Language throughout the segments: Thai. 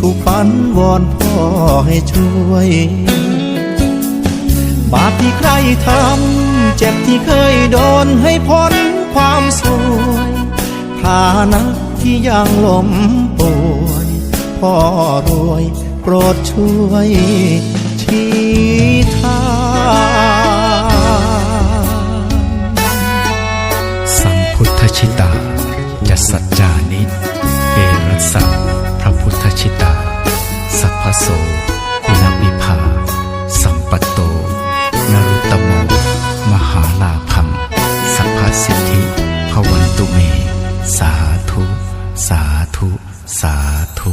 ถูกฝันวอนพ่อให้ช่วย บาปที่ใครทำเจ็บที่เคยโดนให้พ้นความสวยฐานะที่ยังล้มป่วยพ่อรวยโปรดช่วยชี้ทางสัมพุทธชิตา โสกุณวิภา สัมปตโต นรุตโม มหาลาภัมสัพพสิทธิพวันตุเม สาธุ สาธุ สาธุ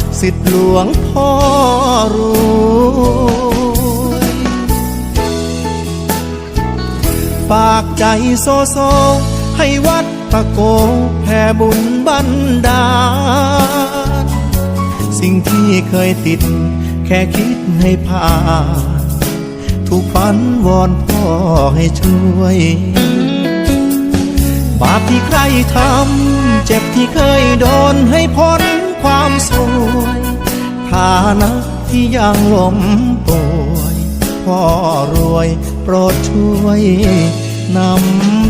สิทธิหลวงพ่อรวยฝากใจโซโซ ให้วัดตะโกแผ่บุญบันดาลสิ่งที่เคยติด แค่คิดให้ผ่านถูกฝันวอนพ่อให้ช่วย บาปที่ใครทำ เจ็บที่เคยโดนให้พ้น นะที่ยังล้มป่วยพ่อรวยโปรดช่วยนำ